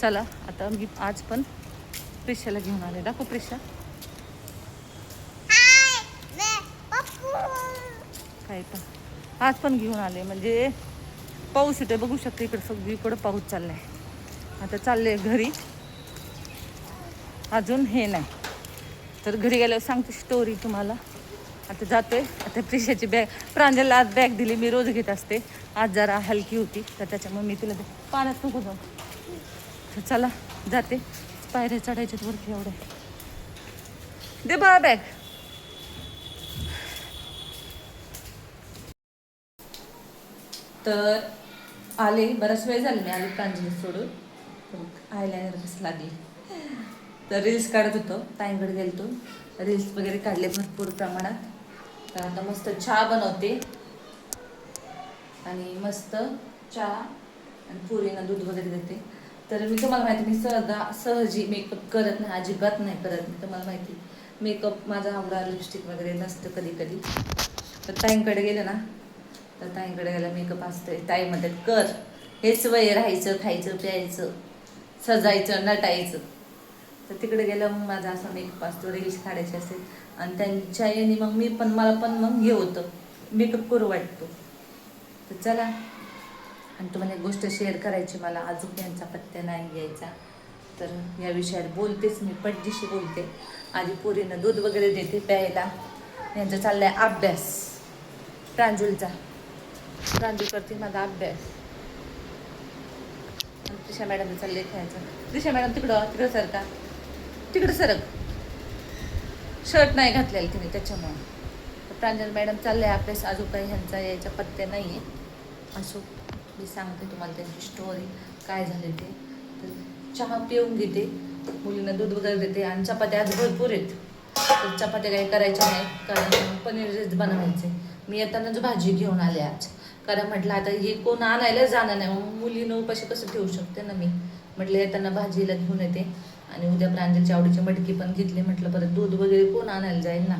चला आता मी आज पण प्रेशाला घेऊन आले. दाखव प्रेशा काय तर आज पण घेऊन आले म्हणजे पाऊस येते बघू शकते इकडे सगळीकडं पाऊस चाललाय. आता चालले घरी. अजून हे नाही. तर घरी गेल्यावर सांगते स्टोरी तुम्हाला. आता जातोय. आता प्रिशाची बॅग प्रांजलला आज बॅग दिली. मी रोज घेत असते. आज जरा हलकी होती तर त्याच्यामुळे मी तिला पाण्यात नको जाऊ. तर चला जाते. पायऱ्या चढायच्यात वरती एवढ्या. दे बा बॅग तर आले बराच वेळ झाला मी आले प्रांजली सोडून. आयलायनर कसं लागली? तर रील्स काढत होतो ताईंकडे गेलतो. रील्स वगैरे काढले भरपूर प्रमाणात. तर आता मस्त चहा बनवते. आणि मस्त चहा आणि पुरीना दूध वगैरे देते. तर मी तुम्हाला माहिती मी सहजा सहजी मेकअप करत नाही अजिबात नाही करत. मी तुम्हाला माहिती मेकअप माझा आवडा लिपस्टिक वगैरे नसतं कधी कधी. तर ताईंकडे गेलं ना तर ताईंकडे गेला मेकअप असतंय. ताई म्हणतात कर हेच वय राहायचं खायचं प्यायचं सजायचं नटायचं. तर तिकडे गेलं मग माझा असा मेकअप असतो रील्स काढायचे असेल आणि त्यांच्या याने मग मी पण मला पण मग हे होतं. मेकअप करू वाटतो. तर चला आणि तुम्हाला एक गोष्ट शेअर करायची मला अजून यांचा पत्त्या नाही यायचा तर या विषयात बोलतेच मी पड्डीशी बोलते. आधी पोरीनं दूध वगैरे देते प्यायला. यांचा चाललाय अभ्यास. प्रांजूलचा. प्रांजूल करते माझा अभ्यास. त्रिशा मॅडम चालले खेळायचं. त्रिशा मॅडम तिकडं तिकडं सरका तिकडं सरक शर्ट नाही घातलेलं तिने त्याच्यामुळं. तर प्रांजल मॅडम चालले अभ्यास अजून काही ह्यांचा यायचा पत्त्या नाही आहे असो. मी सांगते तुम्हाला त्यांची स्टोरी काय झाले ते. तर चहा पिऊन घेते. मुलींना दूध वगैरे देते आणि चपात्या आज भरपूर आहेत. तर चपात्या काही करायच्या नाही कारण पनीरच बनवायचे. मी येतानाच भाजी घेऊन आले आज. कारण म्हटलं आता हे कोण आणायला जाणार नाही. मग मुलीनं उपाशी कसं ठेवू शकते ना मी? म्हटलं येताना भाजीला घेऊन येते. आणि उद्या प्रांजलच्या आवडीची मटकी पण घेतली. म्हटलं परत दूध वगैरे कोण आणायला जाईल ना?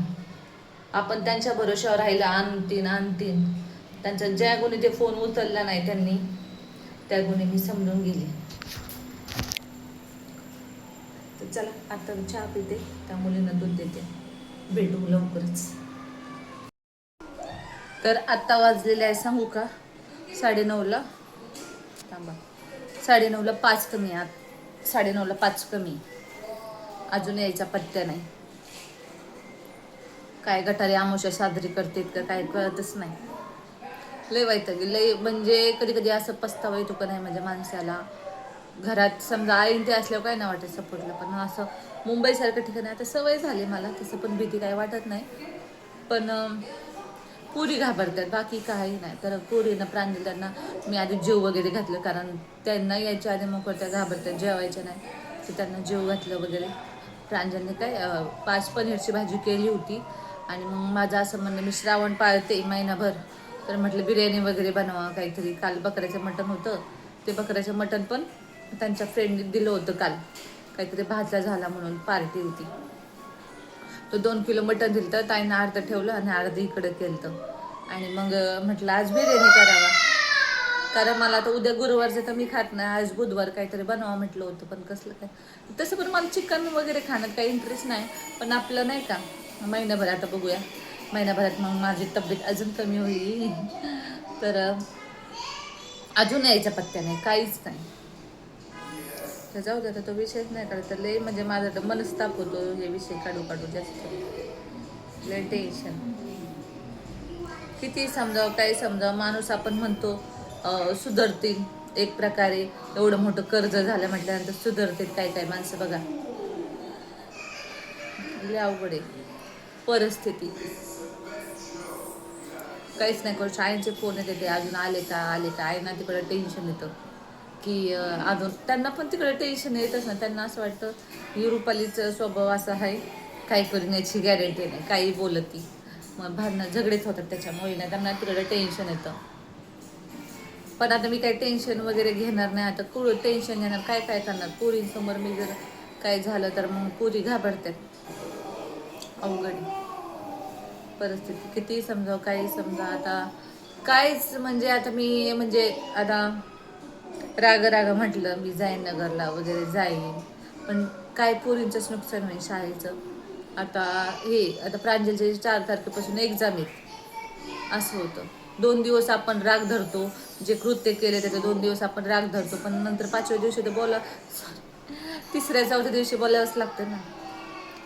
आपण त्यांच्या भरोश्यावर राहिलं आणतीन आणतीन. त्यांचा ज्या गुणी ते फोन उचलला नाही त्यांनी त्या गुणी मी समजून गेले. तर चला आता चहा पिते त्या मुलींना दूध देते. भेटू लवकरच. तर आत्ता वाजलेले आहे सांगू का? साडेनऊला. थांबा. साडेनऊला पाच कमी आत. साडेनऊला पाच कमी. अजून यायचा पत्त्या नाही. काय गटारे आमोशा साजरी करतात का काय कळतच नाही. लय वैतागी लय म्हणजे कधी कधी असं पस्तावा येतो का नाही म्हणजे माणसाला. घरात समजा आईन ते असल्यावर काय नाही वाटत सपोर्टला पण असं मुंबईसारख्या ठिकाणी आता सवय झाली मला. तसं पण भीती काय वाटत नाही. पण पुरी घाबरतात. बाकी काही नाही. तर पुरीनं प्रांजल त्यांना मी आधी जेव वगैरे घातलं. कारण त्यांना यायच्या आधी मग त्या घाबरतात. जेवायच्या नाही. तर त्यांना जेव घातलं वगैरे. प्रांजलने काय पाच पनीरची भाजी केली होती. आणि मग माझं असं म्हणणं मी श्रावण पाळते महिनाभर. तर म्हटलं बिर्याणी वगैरे बनवा काहीतरी. काल बकऱ्याचं मटण होतं. ते बकऱ्याचं मटण पण त्यांच्या फ्रेंडने दिलं होतं काल. काहीतरी भाजला झाला म्हणून पार्टी होती. तो दोन किलो मटण दिलं तर ताईनं अर्ध ठेवलं आणि अर्ध इकडं केलं तर आणि मग म्हटलं आज बिर्याणी करावा. कारण मला आता उद्या गुरुवारचं तर मी खात नाही. आज बुधवार काहीतरी बनवा म्हटलं होतं. पण कसलं काय? तसं पण मला चिकन वगैरे खाण्यात काही इंटरेस्ट नाही. पण आपलं नाही का? महिनाभर आता बघूया. महिनाभरात मग माझी तब्येत अजून कमी होईल. तर अजून यायच्या पत्त्या नाही काहीच नाही. तर जाऊ दे आता तो विषयच नाही काढत. तर लय म्हणजे माझा तर मनस्ताप होतो हे विषय काढू काढू जास्त. लय टेन्शन किती समजावं काय समजावं? माणूस आपण म्हणतो सुधरतील एक प्रकारे. एवढं मोठं कर्ज झालं म्हटल्यानंतर सुधरतील काय काय माणसं बघा. लय अवघड आहे. परिस्थिती. काहीच नाही करू शाळेचे फोन येते ते अजून आले का आले का आईना तिकडं टेन्शन येतं. की अजून त्यांना पण तिकडे टेन्शन येतच ना. त्यांना असं वाटतं युरुपालीचं स्वभाव असा आहे काही करून याची गॅरंटी नाही काही बोलत ती मग भांडणं झगडेच होतात त्याच्यामुळे ना त्यांना तिकडे टेन्शन येतं. पण आता मी काही टेन्शन वगैरे घेणार नाही. आता कुळ टेन्शन घेणार? काय काय करणार? पुरींसमोर मी जर काय झालं तर मग पुरी घाबरतात. अवघड आहे. परिस्थिती किती समजावं काही समजा आता काहीच म्हणजे आता मी म्हणजे आता राग राग म्हटलं मी जाईन नगरला वगैरे जाईन. पण काय पोरींचंच नुकसान होईल शाळेचं. आता हे आता प्रांजलचे चार तारखेपासून एक्झाम आहेत. असं होतं. दोन दिवस आपण राग धरतो. जे कृत्य केले त्याचे दोन दिवस आपण राग धरतो. पण नंतर पाचव्या दिवशी तर बोला तिसऱ्या चौथ्या दिवशी बोलावंच लागतं ना.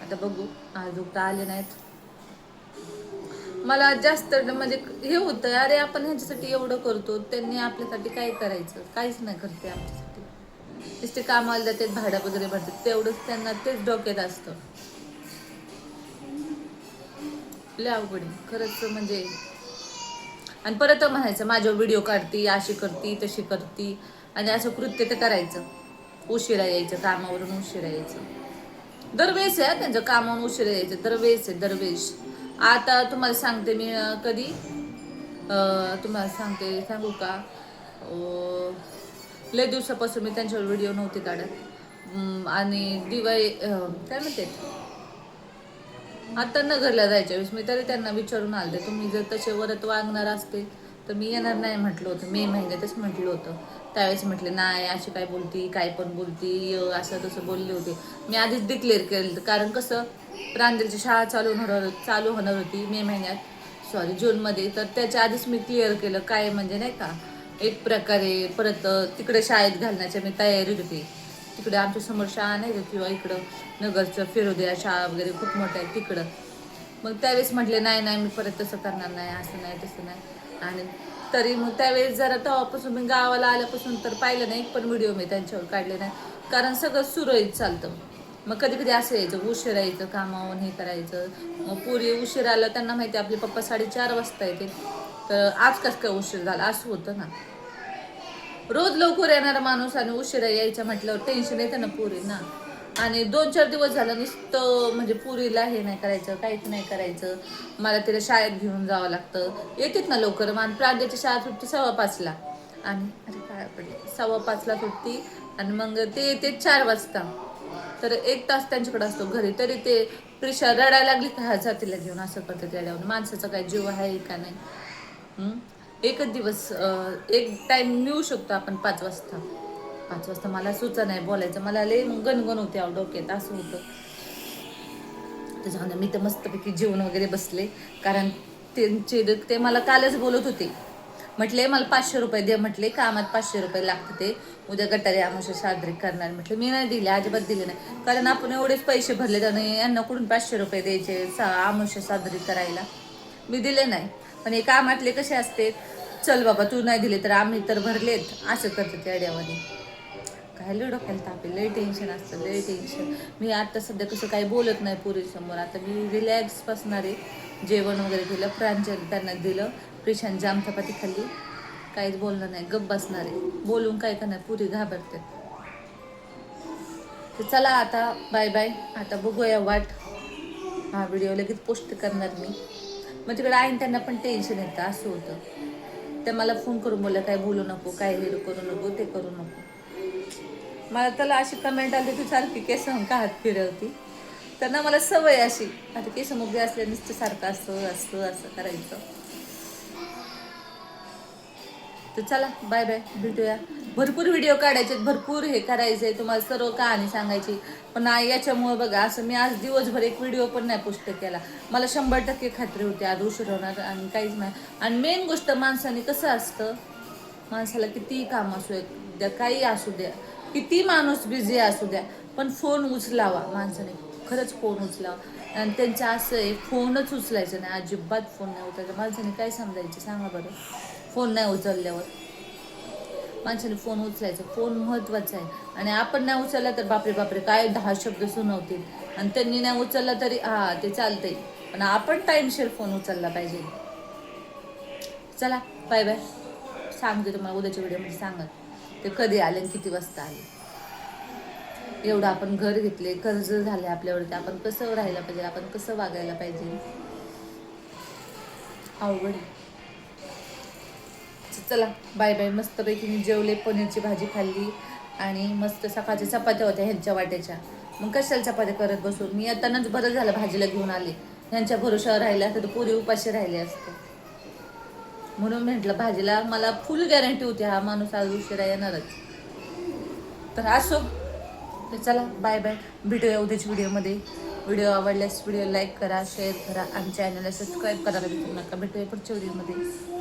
आता बघू. आज उठता आले नाहीत. मला जास्त म्हणजे हे होतं अरे आपण ह्याच्यासाठी एवढं करतो त्यांनी आपल्यासाठी काय करायचं काहीच नाही करते आमच्यासाठी. नुसते कामाला जातात भाडं वगैरे भरतात तेवढंच त्यांना तेच डोक्यात असतं. लय अवघड खरंच म्हणजे आणि परत म्हणायचं माझ्यावर व्हिडिओ काढती अशी करती तशी करती आणि असं कृत्य तर करायचं. उशिरा यायचं कामावरून उशिरा यायचं. दरवेळेस आहे त्यांच्या त्यांचं कामावरून उशिरा यायचं दरवेळेस आहे दरवेळेस. आता तुम्हाला सांगते मी कधी? तुम्हाला सांगते सांगू का? लय दिवसापासून मी त्यांच्यावर व्हिडिओ नव्हते काढत. आणि दिवाळी काय म्हणते? आता नगरला जायच्या वेळेस मी तरी त्यांना विचारून आलते तुम्ही जर तसे वरत वागणार असते तर मी येणार नाही म्हटलं होतं. मे महिन्यातच म्हटलं होतं. त्यावेळेस म्हटले नाही अशी काय बोलती काय पण बोलती य, असं तसं बोलले होते. मी आधीच डिक्लेअर केलं कारण कसं प्रांजलची शाळा चालू होणार चालू होणार होती मे महिन्यात. सॉरी जूनमध्ये. तर त्याच्या आधीच मी क्लिअर केलं काय म्हणजे नाही का एक प्रकारे परत तिकडे शाळेत घालण्याच्या मी तयारी होती. तिकडे आमच्यासमोर शाळा नाही का किंवा इकडं नगरचं फिरोदिया शाळा वगैरे खूप मोठ्या आहेत तिकडं. मग त्यावेळेस म्हटले नाही नाही मी परत तसं करणार नाही असं नाही तसं नाही. आणि तरी मग त्यावेळेस जरा तेव्हापासून मी गावाला आल्यापासून तर पाहिलं नाही एक पण व्हिडिओ मी त्यांच्यावर काढले नाही. कारण सगळं सुरळीत चालतं. मग कधी कधी असं यायचं उशिरा यायचं कामावून हे करायचं. मग पुरी उशीर आलं त्यांना माहिती आपले पप्पा साडेचार वाजता येते. तर आज कसं काय उशीर झाला? असं होतं ना. रोज लवकर येणारा माणूस आणि उशिरा यायचा म्हटल्यावर टेन्शन येतं ना पुरी ना आणि दोन चार दिवस झालं नुसतं म्हणजे पुरीला हे नाही करायचं काहीच नाही करायचं. मला तिला शाळेत घेऊन जावं लागतं. येतात ना लवकर मान प्रांताची शाळा सुटती सव्वा पाचला. आणि अरे काय पडली सव्वा पाचला सुटती आणि मग ते येते चार वाजता. तर एक तास त्यांच्याकडे असतो घरी. तरी ते प्रिशा रडायला लागली का हा तिला घेऊन असं करतं त्याच्यावर माणसाचा काय जीव आहे का नाही? हम्म? एकच दिवस एक टाइम मिळू शकतो आपण पाच वाजता. पाच वाजता मला सुचा नाही बोलायचं. मला लय गणगण होते अहो डोक्यात. असं होतं. त्याच्यामुळे मी तर मस्तपैकी जेवण वगैरे बसले. कारण त्यांचे ते मला कालच बोलत होते. म्हटले मला पाचशे रुपये दे म्हटले कामात पाचशे रुपये लागते. ते उद्या गटारी आमुषा साजरी करणार म्हटलं. मी नाही दिले अजिबात दिले नाही. कारण आपण एवढेच पैसे भरले आणि यांना कुठून पाचशे रुपये द्यायचे सा आमोशा साजरी करायला? मी दिले नाही. पण हे कामातले कसे असते? चल बाबा तू नाही दिले तर आम्ही तर भरलेत असं करतात त्या काय लय डोक्याला ताप लय टेन्शन असतं लय टेन्शन मी आता सध्या कसं काही बोलत नाही पुरीसमोर. आता मी रिलॅक्स बसणार आहे. जेवण वगैरे केलं प्रांजल त्यांना दिलं. प्रिशान जाम चपाती खाल्ली काहीच बोललं नाही. गप्प बसणार आहे. बोलून काय करणार? पुरी घाबरते. तर चला आता बाय बाय आता बघूया वाट. हा व्हिडिओ लगेच पोस्ट करणार मी. मग तिकडे आईन त्यांना पण टेन्शन येतं असं होतं. त्या मला फोन करून बोलल्या काय बोलू नको काय हे करू नको ते करू नको. मला त्याला अशी कमेंट आली तू सारखी केस का हात फिरवती? त्यांना मला सवय अशी. आता केस मुगे असल्या नुसतं सारखं असं असं असं करायचं. तर चला बाय बाय भेटूया. भरपूर व्हिडिओ काढायचे भरपूर हे करायचे तुम्हाला सर्व कहाणी सांगायची. पण आ- याच्यामुळं बघा असं मी आज दिवसभर एक व्हिडिओ पण नाही पोस्ट केला. मला शंभर टक्के खात्री होती आज उशीर होणार आणि काहीच नाही. आणि मेन गोष्ट माणसाने कसं असतं? माणसाला कितीही काम असू द्या काही असू द्या. किती माणूस बिझी असू द्या पण फोन उचलावा माणसाने. खरंच फोन उचलावा. आणि त्यांचं असं आहे फोनच उचलायचं नाही. अजिबात फोन नाही उचलायचा. माणसाने काय समजायचं सांगा बरं. फोन नाही उचलल्यावर. माणसाने फोन उचलायचा फोन महत्त्वाचा आहे. आणि आपण नाही उचलला तर बापरे बापरे काय दहा शब्द सुनवतील. आणि त्यांनी नाही उचलला तरी हा ते चालतंय. पण आपण टाईमशीर फोन उचलला पाहिजे. चला बाय बाय. सांगते तुम्हाला उद्याच्या व्हिडिओमध्ये सांगत. ते कधी आले आणि किती वाजता आले. एवढं आपण घर घेतले कर्ज झाले आपल्यावरती. आपण कसं राहायला पाहिजे आपण कसं वागायला पाहिजे? अवघड आहे. चला बाय बाय. मस्तपैकी मी जेवले पनीरची भाजी खाल्ली आणि मस्त सकाळच्या चपात्या होत्या ह्यांच्या वाट्याच्या. मग कशाला चपात्या करत बसून मी येतानाच बरं झालं भाजीला घेऊन आले. ह्यांच्या भरोशावर राहिल्या तर पुरी उपाशी राहिले असते. म्हणून म्हटलं भाजीला मला फुल गॅरंटी होती हा माणूस आज उशिरा येणारच. तर असो. तर चला बाय बाय. भेटूया उद्याच्या व्हिडिओमध्ये. व्हिडिओ आवडल्यास व्हिडिओ लाईक करा शेअर करा आणि चॅनलला सबस्क्राईब करायला विसरू नका. भेटूया पुढच्या व्हिडिओमध्ये.